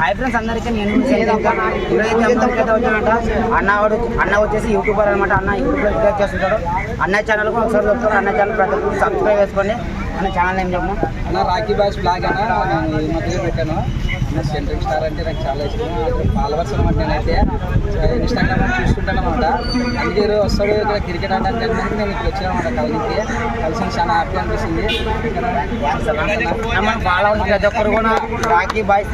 Hi friends అందరికీ నేను వచ్చానంట. అన్న వాడు అన్న వచ్చేసి యూట్యూబర్ అనమాట అన్న యూట్యూబ్లో వీడియో చేస్తుంటాడు. అన్న ఛానల్ కూడా ఒకసారి చూస్తారు అన్న ఛానల్ ప్రతి ఒక్కరు సబ్స్క్రైబ్ చేసుకోండి. అన్న ఛానల్ ఏం చెప్పము? అన్న రాఖీ బాయ్స్ బ్లాగ్ అన్న నేను పెట్టాను. నా సెంట్రింగ్ స్టార్ అంటే నాకు చాలా ఇష్టం. ఫాలోవర్స్ అనమాట నేనైతే ఇన్స్టాగ్రామ్ చూసుకుంటాను అనమాట అందుకే ఈరోజు వస్తాడు ఇక్కడ క్రికెట్ ఆడడానికి వెళ్ళినందుకు నేను ఇక్కడ వచ్చాను అనమాట కలిసి కలిసి చాలా హ్యాపీ అనిపిస్తుంది. ఫాలో ప్రతి ఒక్కరు కూడా Rakhi boy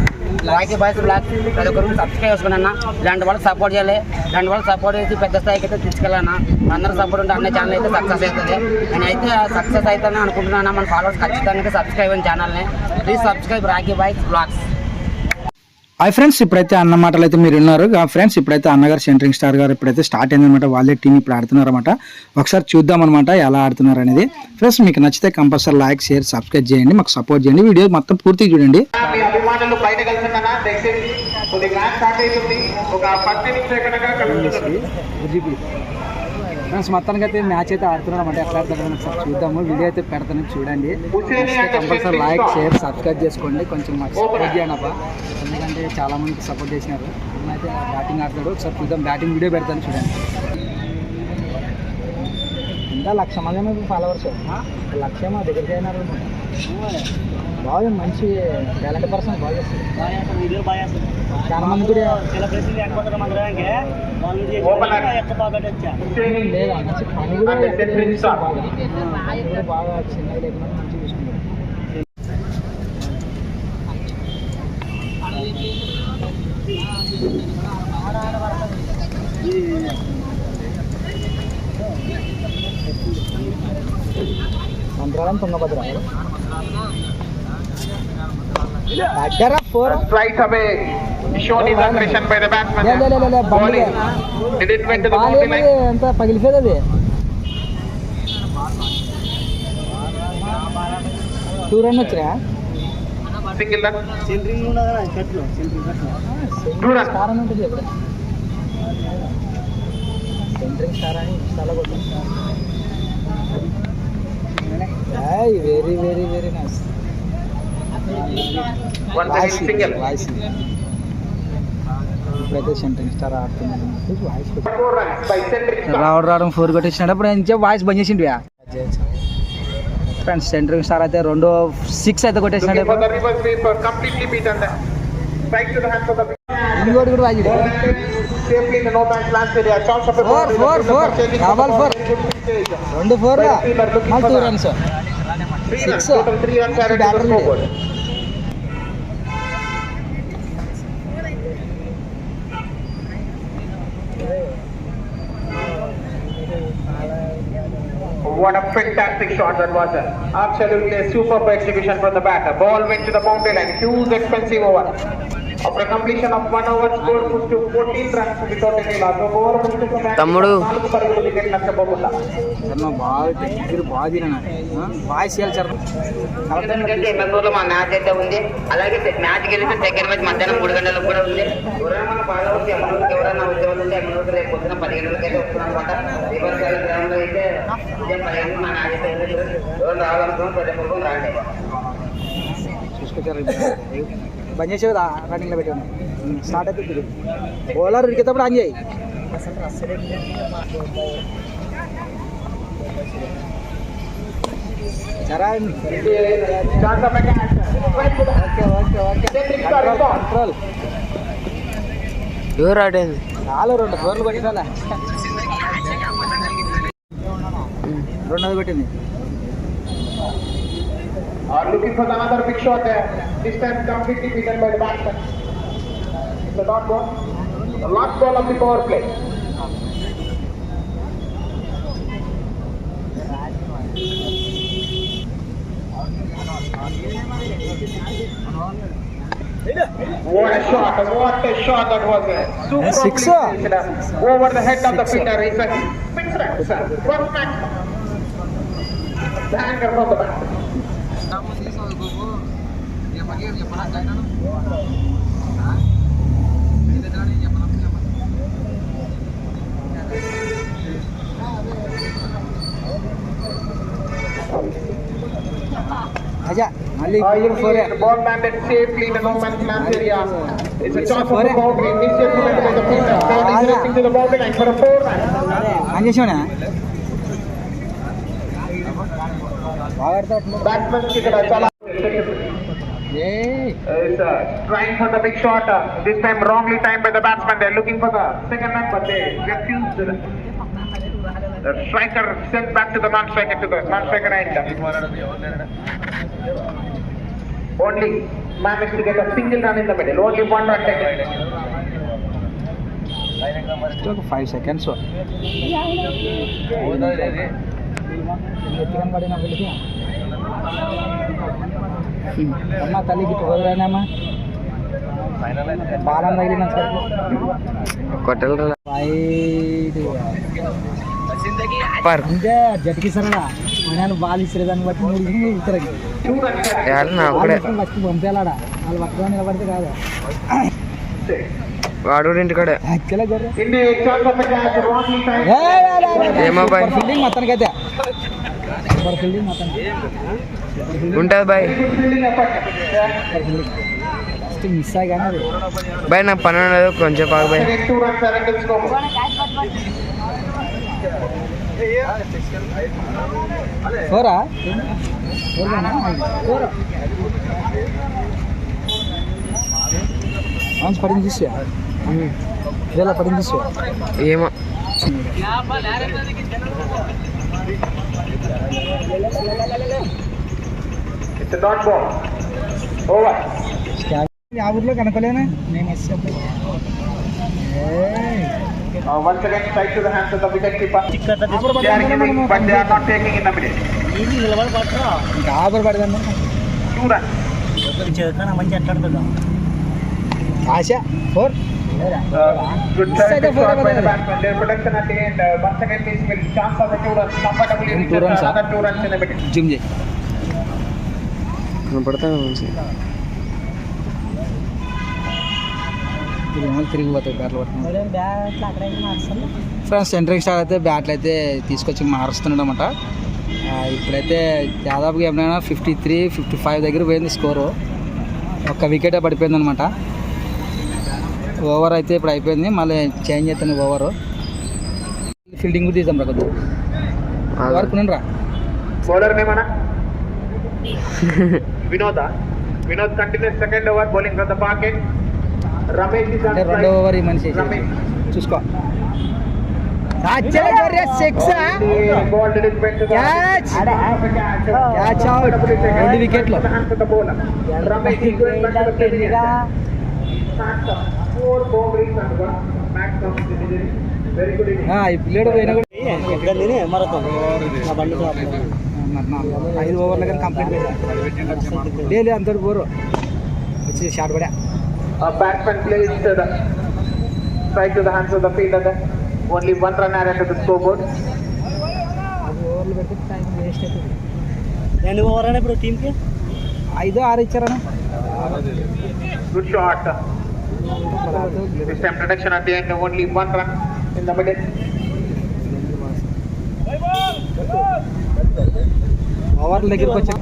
Rakhi boys blog ప్రతి ఒక్కరు సబ్స్క్రైబ్ చేసుకోండి అన్న. ఇలాంటి వాళ్ళకి సపోర్ట్ చేయాలి. ఇలాంటి వాళ్ళకి సపోర్ట్ చేసి పెద్ద స్థాయికి అయితే తీసుకెళ్ళాలన్న అందరూ సపోర్ట్ ఉంటే అన్న ఛానల్ అయితే సక్సెస్ అవుతుంది. నేనైతే సక్సెస్ అవుతానని అనుకుంటున్నాను మన ఫాలోవర్స్ ఖచ్చితంగా సబ్స్క్రైబ్ అయిన ఛానల్ని please subscribe Rakhi boys blogs. Hi friends ఇప్పుడైతే అన్న మాటలు అయితే మీరు విన్నారు. ఆ ఫ్రెండ్స్ ఇప్పుడైతే అన్నగారు సెంటరింగ్ స్టార్ గారు ఇప్పుడైతే స్టార్ట్ అయిందనమాట వాళ్ళే టీం ఇప్పుడు ఆడుతున్నారన్నమాట. ఒకసారి చూద్దాం అనమాట ఎలా ఆడుతున్నారు అనేది. ఫ్రెండ్స్ మీకు నచ్చితే కంపల్సరీ లైక్ షేర్ సబ్స్క్రైబ్ చేయండి. మాకు సపోర్ట్ చేయండి. వీడియో మొత్తం పూర్తిగా చూడండి. ఒక ఫ్రెండ్స్ మొత్తానికి అయితే మ్యాచ్ అయితే ఆడుతున్నాం అంటే ఎట్లా ఆడుతున్నాం సార్ చూద్దాము. వీడియో అయితే పెడతాను చూడండి. కంపల్సరీ లైక్ షేర్ సబ్స్క్రైబ్ చేసుకోండి. కొంచెం మాకు సపోర్ట్ చేయండి అబ్బా ఎందుకంటే చాలా మంది సపోర్ట్ చేసినారు. అయితే బ్యాటింగ్ ఆడతాడు. ఒకసారి చూద్దాం. బ్యాటింగ్ వీడియో పెడతాను చూడండి. ఇంకా లక్ష మంది ఫాలోవర్స్ లక్ష మా దగ్గరికి అయినారు బాగా మంచి టాలెంట్ పర్సన్ బాగా చాలా మంది కూడా స్టార్. బాగా పని కూడా బాగా చిన్నగా లేకుండా మంచిగా చూసుకుంటారు మంత్రాలయం తుంగభద్ర. దగ్గర four Straight away, shown his aggression by the batsman. లే, లే, లే, లే, లే, Bowling. బండిగా. Did it went to the ball boundary line? ఎంత పగిలిపోయేది అది టూ రన్ వచ్చినా Single run. Two run. Star అని ఉంటుంది ఎప్పుడు సెంట్రింగ్ స్టార్ అని చాలా కొట్టాను very very very nice voice star. రావడం రావడం ఫోర్ కొట్టేసినాడు అప్పుడు ఆయన వాయిస్ బంద్ చేసిండు ఫ్రెండ్స్ సెంట్రింగ్ స్టార్ అయితే రెండో సిక్స్ అయితే కొట్టేసినాడు uh, the hands of the What a fantastic shot that was. Absolutely superb execution from the batter. Ball went to the boundary line. Huge expensive over. After completion of one over, score pushed to 14 runs without any loss. ఒక over ముగిసిన match తమ్ముడు. దగ్గర ఉంది. అలాగే match గెలిస్తే second match మధ్యాహ్నం మూడు గంటలకు కూడా ఉంది. ఎవరైనా మన ఉద్యోగాలు ఉంటే ఎమ్మెల్యేకి రేపు పొద్దున పది గంటలకి అయితే వస్తున్నాం అనమాట రివర్స్ గ్రౌండ్లో అయితే ఉదయం పది గంటలకు మా మ్యాచ్ అయితే ఉంది. ఎవరు రావాలనుకున్నాం ప్రతి ఒక్కరు రాండి. చూసుకొచ్చారు బంద్ చేసే కదా రన్నింగ్లో పెట్టి స్టార్ట్ అయితే తిరిగి. బౌలర్ ఉడికేటప్పుడు ఆన్ చేయి. on. కంట్రోల్ ఎవరు ఆడేది? చాలు రెండు ఫోర్లు కొట్టినా రెండోది కొట్టింది. Are looking for another big shot there. This time completely beaten by the batsman. It's a dot ball. The last ball of the power play. What a shot, what a shot that was there. Super six, over the head of the fielder. It's a six runs. First match. The hanger from the back. Kamu sih soal gugur dia pagi dia pernah cair Adha మళ్ళీ Uh, it. ball landed safely in the moment land area. It's a chance for the boundary. Initial movement by the fielder. Ball is racing to the boundary line for a four run. Anjeshona. Yes, trying for the big shot. This time wrongly timed by the batsman. They're looking for the second man, but they refused. The striker sent back to the non-striker to the non-striker end. Only managed to get a single run in the middle. Only one run taken. Still five seconds. sir. ఎత్తుకొని పడిన పిల్లకి అమ్మా తల్లికి కుదరానమ్మా బాలం తగిలిన అంటే జట్కి ball ఇస్తారు దాన్ని బట్టి మూడు ఇస్తారు పంపేలాడా వాళ్ళు నిలబడితే కాదు వాడు ఇంటికాడే. ఏమో ఫీల్డింగ్ మొత్తానికైతే ఉంటుంది బాయ్. మిస్ అయ్యాను బాయ్ నాకు పని ఉండదు కొంచెం పాకు బాయ్. ఫోరా పడింది ఇలా పడింది చూసా ఏమో. It's a dot ball. Over. ఆ ఊర్లో కనపలేనా నేను miss Uh, once again, strike to the hands of the wicket keeper. They are giving, but they are not taking in the middle. ఇంకా ఆబర్ పడదండి Two runs. ఆశ ఫోర్ Uh, గుడ్ ప్రొడక్షన్ అంటే friends centring star అయితే బ్యాట్లు అయితే తీసుకొచ్చి మారుస్తున్నాడు అనమాట ఇప్పుడైతే దాదాపుగా ఏమైనా ఫిఫ్టీ త్రీ ఫిఫ్టీ ఫైవ్ దగ్గర పోయింది స్కోరు ఒక వికెటే పడిపోయింది అనమాట ఓవర్ అయితే ఇప్పుడు అయిపోయింది. మళ్ళీ చేంజ్ చేస్తాను ఓవర్. ఫీల్డింగ్ తీసాం రా కొద్దు వరకు రెండు ఓవర్ ఈ మనిషి చూసుకో. వికెట్లో Into the hands of the bowler. Ramesh is going back to the pavilion. Facts of four boundaries and one maximum delivery. Very good inning. ఈ పిల్లడు పోయినా కూడా మరి నా ఐదు ఓవర్లు కానీ కంప్లీట్ లేదు అంతటి పోరు వచ్చి షాట్ పడా A batsman plays to the strike to the hands of the fielder. Then only one run added to the scoreboard. ఓవర్లు పెడితే టైం వేస్ట్ అవుతుంది ఎన్ని ఓవర్ అయినా ఇప్పుడు టీంకి ఐదు ఆరు ఇచ్చారనా Good shot. This time protection at the end. Only one run in the middle. ఓవర్ల దగ్గరికి వచ్చా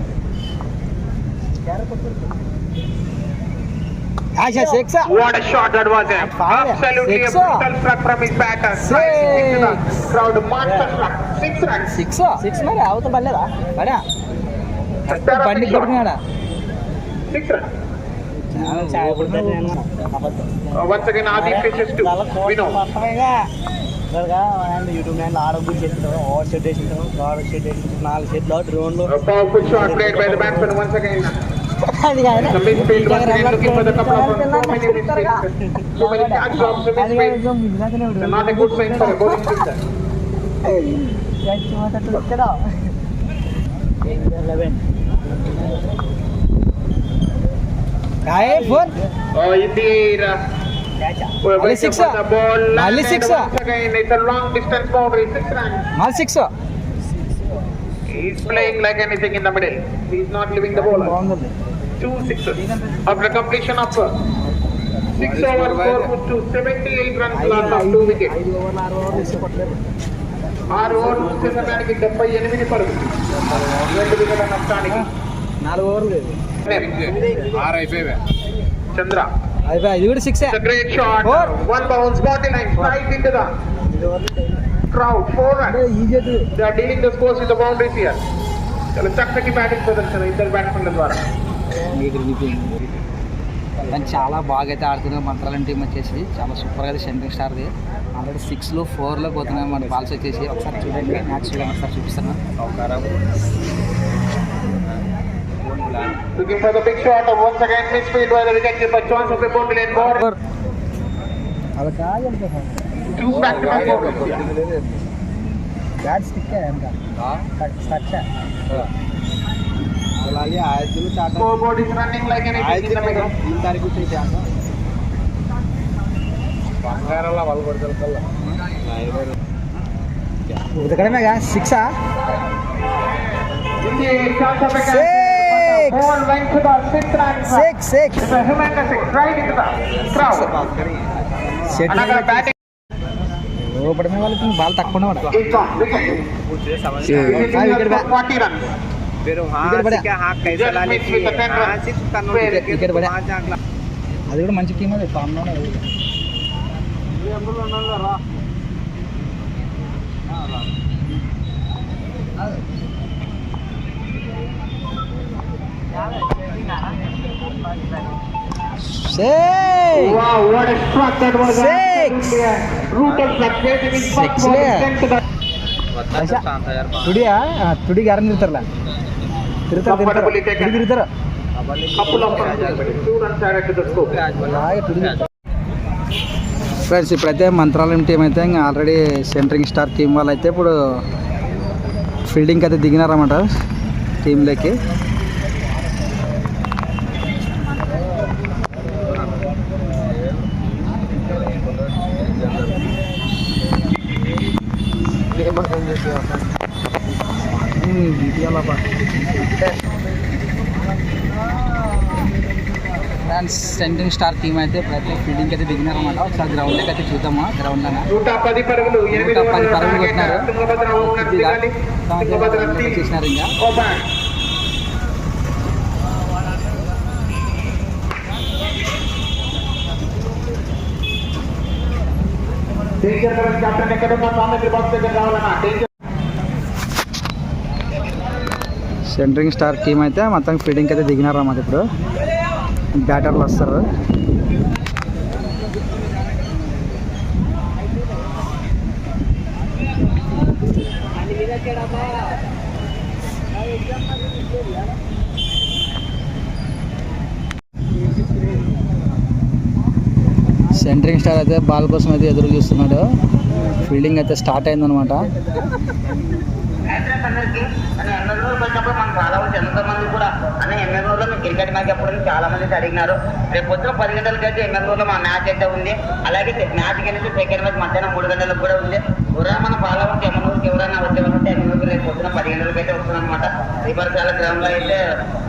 ASHA six What a shot that was! eh? Fire. Absolutely a Six. brutal struck from his batter. Right into the crowd. Monster struck. Six runs. Six six మరి అవత పడలేదా పడా Star of బండి the shot. కొడుకున్నాడా Six runs. Uh, once again, Adi pitches to Vinod. YouTube nine ఆడొద్దు చేస్తుంటారు over shed వేసింటారు God shed వేసింటారు నాలుగు షెడ్లు డ్రోన్లు A powerful shot played by the batsman once again. The midfield once again looking for the couple of runs. So many mistakes. So many catch drops in midfield. It's not a good sign for a bowling fielder. Four Oh, indeed. Uh, we're Only waiting six, for ah. the ball. Only landed six, ah. Once again, it's a long distance boundary. Six runs. మళ్ళీ six He's playing like anything in the middle. He's not leaving the bowler. బాగుంది Two sixes. After completion of uh, six over four put to 78 runs loss of two wickets. ఐదు ఓవర్లు ఆరు ఓవర్లు ఇస్తే కొట్టలేదు ఆరు ఓవర్లు వచ్చేసరికి డెబ్బై ఎనిమిది పరుగులు రెండు వికెట్ల నష్టానికి నాలుగు ఓవర్లు లేదు ఇది కూడా six It's a great shot. One bounce, 49, right into the crowd. Four runs. They are dealing the scores with the boundaries here. చాలా చక్కటి బ్యాటింగ్ ప్రదర్శన ఇద్దరు బ్యాట్స్మెన్ల ద్వారా. కానీ చాలా బాగా అయితే ఆడుతున్నారు. మంత్రాలయం టీం వచ్చేసి. చాలా సూపర్గా అయితే సెంట్రింగ్ స్టార్ది ఆల్రెడీ సిక్స్లో ఫోర్లో పోతున్నాయి మన బాల్స్ వచ్చేసి. ఒకసారి చూడండి. మ్యాచ్ చూడండి. ఒకసారి చూపిస్తాను. Looking for the big shot of once again misfield by the rejected by chance of the boundary lane ball. అలా కాదు Two back to back boundaries. Bat stick అలాగే ఆయుధులు చాట Scoreboard is running like an in the middle. తారీఖు బంగారంలో వాళ్ళు కొడతారు కల్లా ఉదకడమేగా సిక్సా In the chance of a Six. ball went to the sixth run. Six six It's a humongous six right into the crowd. Another batting లోపడమే వాళ్ళకి ball తక్కువ ఉన్నవాడు is on wicket. Hitting Ah, wicket for back. 40 runs. Wicket పడా Just missed with the 10 runs. Where wicket పడా అది కూడా మంచి team అది form లోనే Wow, what a struck that was. Six. Brutal first Six ball the తుడియా తుడి గారం తిరుగుతారులా తిరుగుతారు తిరుగుతారు Comfortably taken. తుడి తిరుగుతారు couple of runs. Two runs added to the score. Friends ఇప్పుడైతే Mantralayam team అయితే ఇంకా ఆల్రెడీ సెంటరింగ్ స్టార్ టీం వాళ్ళు అయితే ఇప్పుడు ఫీల్డింగ్ అయితే దిగినారన్నమాట టీంలోకి సెంటరింగ్ స్టార్ టీం అయితే ఇప్పుడైతే ఫీల్డింగ్ అయితే దిగినారన్నమాట ఒకసారి గ్రౌండ్లోకి అయితే చూద్దామా? గ్రౌండ్లోనే? నూట పది పరుగులు. కొట్టినారు. చేసినారు ఇంకా. డేంజర్ కెప్టెన్ బాక్స్ దగ్గర రావాలన్నా? డేంజర్ సెంటరింగ్ స్టార్ టీం అయితే మొత్తం ఫీల్డింగ్ అయితే దిగినారన్నమాట ఇప్పుడు. బ్యాటర్లు వస్తారు. సెంటరింగ్ స్టార్ అయితే బాల్ కోసం అయితే ఎదురు చూస్తున్నాడు. ఫీల్డింగ్ అయితే స్టార్ట్ అయిందనమాట అడ్రస్ అందరికీ అని ఎన్నో రోజులు వచ్చినప్పుడు మనం చాలా వచ్చి ఎంతో కూడా అని ఎన్నో రోజులు క్రికెట్ మ్యాచ్ ఎప్పుడు చాలా మంది అడిగినారు. రేపు పొద్దున పది గంటలకు అయితే ఎన్నో మా మ్యాచ్ అయితే ఉంది. అలాగే మ్యాచ్ కలిసి సెకండ్ మ్యాచ్ మధ్యాహ్నం మూడు గంటలకు కూడా ఉంది. కూడా మన ఫాలో అవుతే ఎన్నో ఎవరైనా వచ్చేవాళ్ళంటే ఉంటే రేపు పొద్దున పది గంటలకు అయితే వస్తుందన్నమాట అనమాట శ్రీపరశాల గ్రౌండ్లో అయితే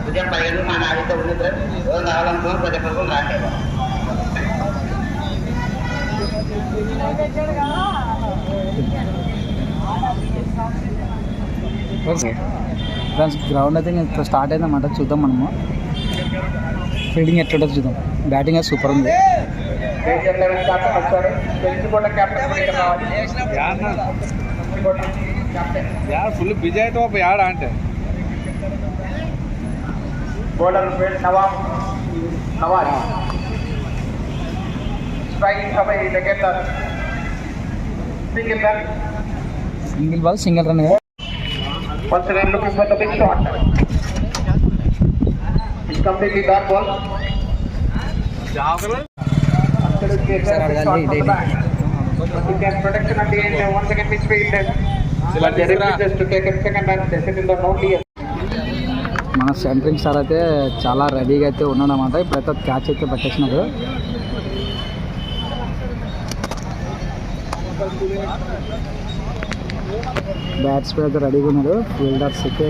ఉదయం పది గంటలకు మా మ్యాచ్ అయితే ఉంది సార్ ఎవరు రావాలనుకున్నాం ప్రతి ఒక్కరికి రాండి. ఫ్రెండ్స్ గ్రౌండ్ అయితే ఇంకా స్టార్ట్ అయిందన్నమాట చూద్దాం మనము ఫీల్డింగ్ ఎట్లుంటుందో చూద్దాం బ్యాటింగ్ అయితే సూపర్ ఉంది డేంజర్ లెవెన్ కెప్టెన్ వచ్చాడు తెలిసిపోవడం కెప్టెన్ కూడా ఇక్కడ రావాలి తెలిసిపోవడం కెప్టెన్ ఫుల్ బిజీ అయితే ఒక యాడ అంటే బౌలర్ పేరు నవాబ్ నవాజ్ స్ట్రైకింగ్ సబై లెగెండర్ single run single ball single run Once again looking for the big shot. It's completely dark ball. Absolutely a Sir, terrific Argan, shot from the back. But he gets protection at the end. uh, Once again misfield. But they refuses to take a second run. They sit in the no clear. మన centring star అయితే చాలా రెడీగా అయితే ఉన్నాడు అనమాట ఇప్పుడైతే catch అయితే పట్టేసినాడు బ్యాట్స్ పేద రెడీగా ఉన్నారు ఫీల్డర్స్ అయితే